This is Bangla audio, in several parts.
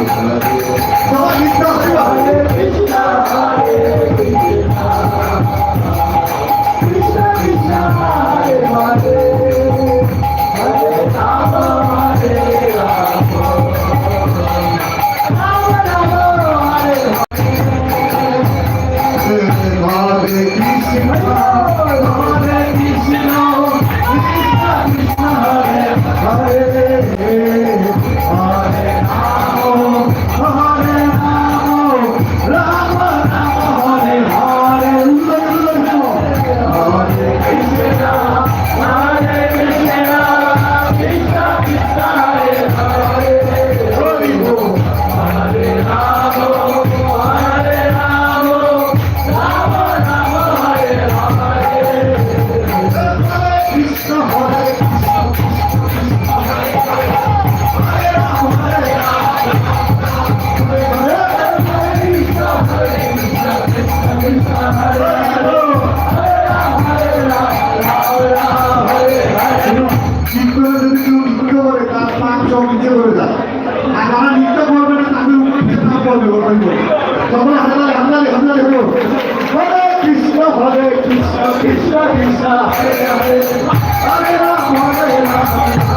Obrigado. ঠিক করে যদি কেউ নৃত্য করে তার পাঁচ সব নিচে করে যায় আর যারা নৃত্য করবে না তাদের উপরে চেষ্টা করবে তখন হাজারে কৃষ্ণ কৃষ্ণ কৃষ্ণ কৃষ্ণ হরে হরে হরে রাম হরে রাম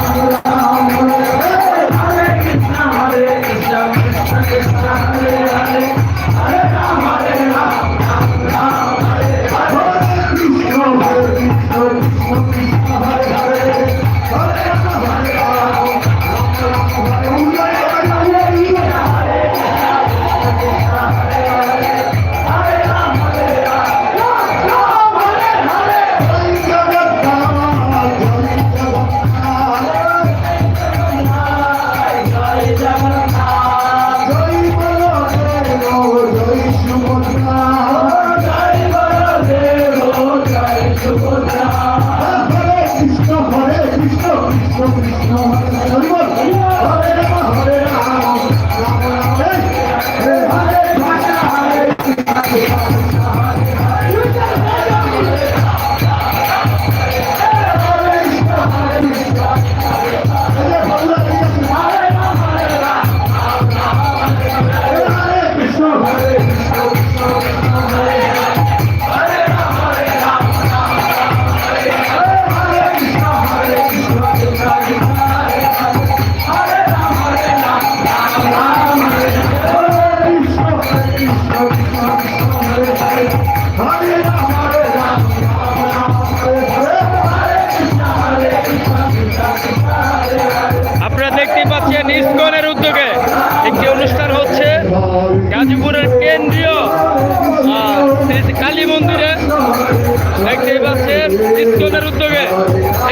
একটি বাসের ইস্কনের উদ্যোগে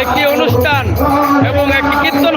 একটি অনুষ্ঠান এবং একটি কীর্তন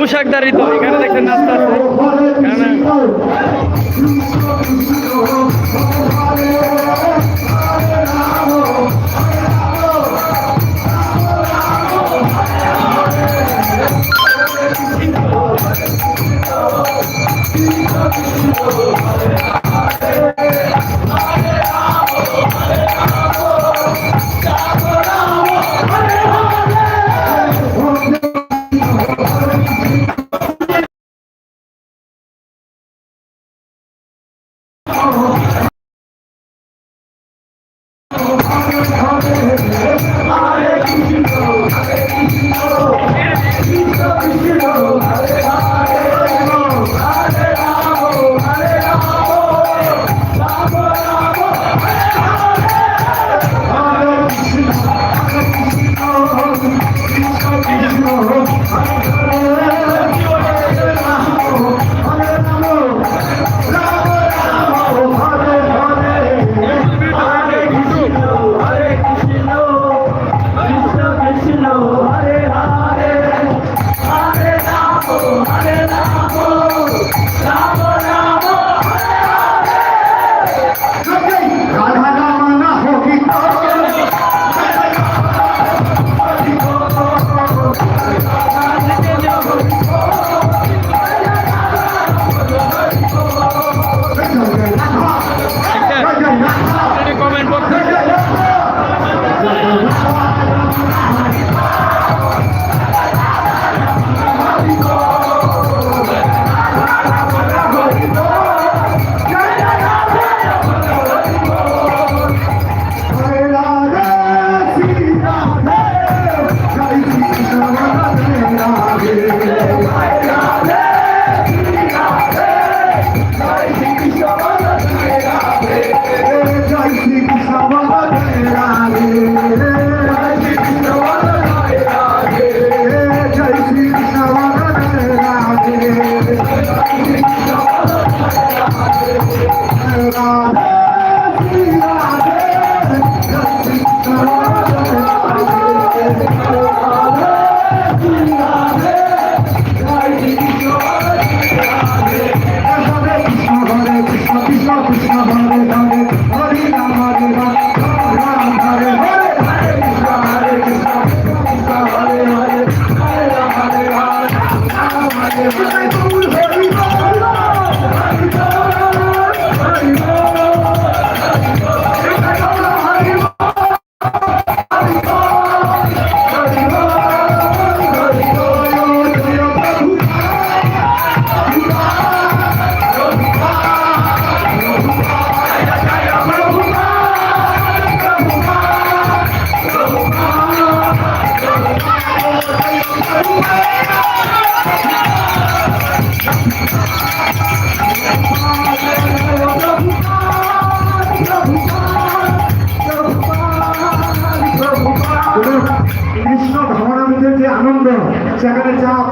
বিস্তারিত এখানে দেখেন নাস্তা আছে। এখানে Radha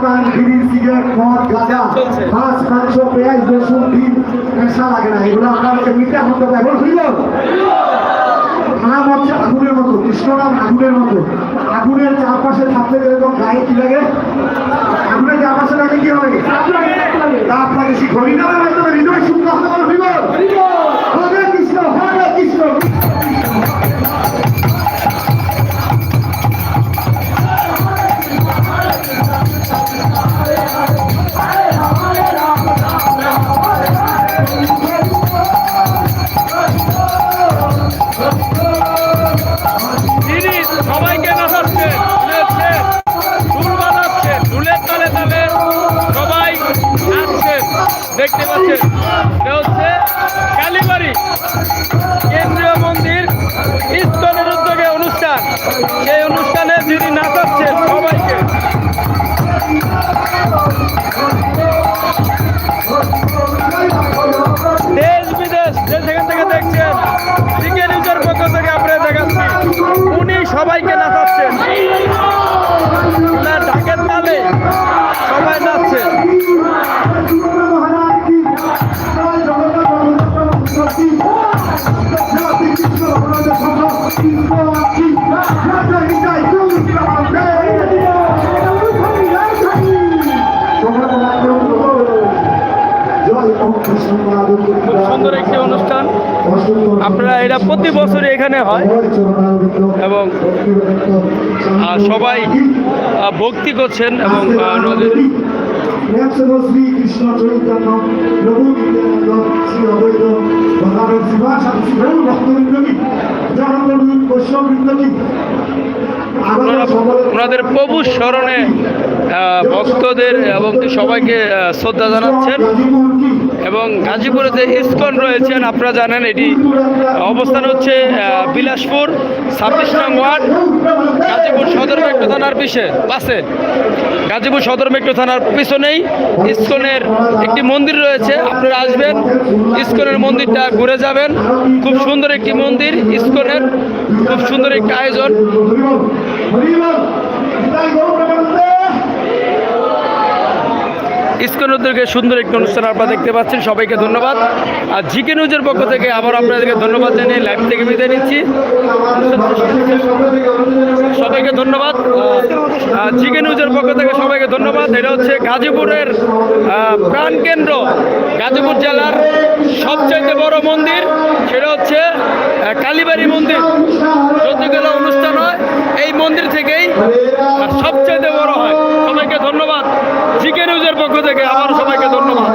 চা বিড়ি সিগারেট মদ গাঁজা মাছ মাংস পেঁয়াজ রসুন ডিম নেশা লাগে না। এগুলো আপনার এমনিতে আনন্দ পায় বল হইল নাম হচ্ছে আগুনের মতো কৃষ্ণ নাম আগুনের মতো। আগুনের চারপাশে থাকলে যেরকম গায়ে কি লাগে? আগুনের চারপাশে লাগে কি হবে তাপ লাগে? সেই হরি নামের মাধ্যমে হৃদয় শুদ্ধ হতে বল দেখতে পাচ্ছেন। এটা হচ্ছে কালীবাড়ি, কেন্দ্রীয় মন্দির ইস্কনের উদ্যোগে অনুষ্ঠান। সেই অনুষ্ঠানে যিনি নাচাচ্ছেন সবাইকে। দেশ বিদেশ, যে যেখান থেকে দেখছেন জিকে নিউজের পক্ষ থেকে আমরা দেখাচ্ছি, উনি সবাইকে নাচাচ্ছেন। সুন্দর একটি অনুষ্ঠান। আপনারা এটা প্রতি বছরই এখানে হয়। এবং সবাই ভক্তি করছেন এবং শ্রী কৃষ্ণ চৈতন্য প্রভু নিত্যানন্দ শ্রী অবৈধ ভগবান শিবা শান্তি ভক্তবৃন্দ কি জনগণ বৈষ্ণববৃন্দ কি ওনারা ওনাদের প্রভু স্মরণে ভক্তদের এবং সবাইকে শ্রদ্ধা জানাচ্ছেন। এবং গাজীপুরে যে ইস্কন রয়েছেন, আপনারা জানেন এটি অবস্থান হচ্ছে বিলাসপুর, ছাব্বিশ নং ওয়ার্ড, গাজীপুর সদর মেট্রো থানার পিছে পাশে গাজীপুর সদর মেট্রো থানার পিছনেই ইস্কনের একটি মন্দির রয়েছে, আপনারা আসবেন, ইস্কনের মন্দিরটা ঘুরে যাবেন। খুব সুন্দর একটি মন্দির, ইস্কনের, খুব সুন্দর একটি আয়োজন। ইস্কন উদ্যোগে সুন্দর একটি অনুষ্ঠান আপনারা দেখতে পাচ্ছেন। সবাইকে ধন্যবাদ। আর জিকে নিউজের পক্ষ থেকে আবার আপনাদেরকে ধন্যবাদ জানিয়ে লাইভ থেকে বিদায় নিচ্ছি। সবাইকে ধন্যবাদ। জিকে নিউজের পক্ষ থেকে সবাইকে ধন্যবাদ। এটা হচ্ছে গাজীপুরের প্রাণকেন্দ্র গাজীপুর জেলার সবচাইতে বড় মন্দির, সেটা হচ্ছে কালীবাড়ি মন্দির। যতগুলো অনুষ্ঠান হয়, এই মন্দির থেকেই সবচাইতে বড় হয়। সবাইকে ধন্যবাদ। জিকে নিউজের পক্ষ থেকে আবার সবাইকে ধন্যবাদ।